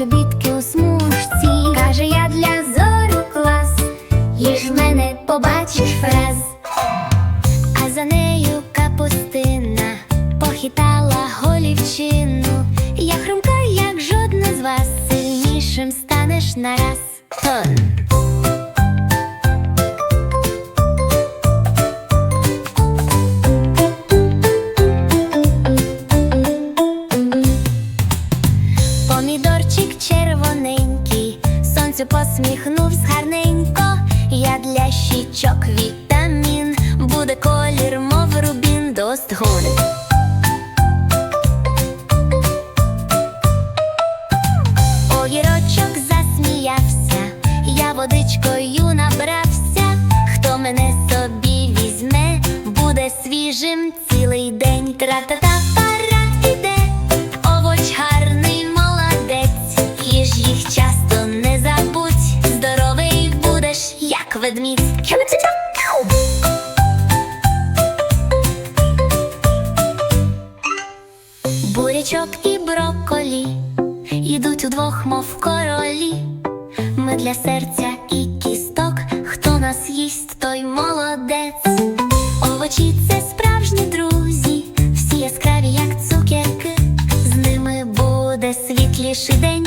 чобітки у смужці. Каже, я для зору клас, їж мене побачиш фраз. А за нею капустина похитала голівчину. Я хрумка, як жодна з вас, сильнішим станеш нараз. Тон. Сонцю посміхнувсь гарненько. Я для щічок вітамін, буде колір, мов рубін, достгон. Огірочок засміявся, я водичкою набрався. Хто мене собі візьме, буде свіжим цілий день. Тра-та-та ведмідь. Бурячок і брокколі Йдуть удвох, мов королі. Ми для серця і кісток. Хто нас їсть, той молодець. Овочі це справжні друзі, всі яскраві, як цукерки. З ними буде світліший день.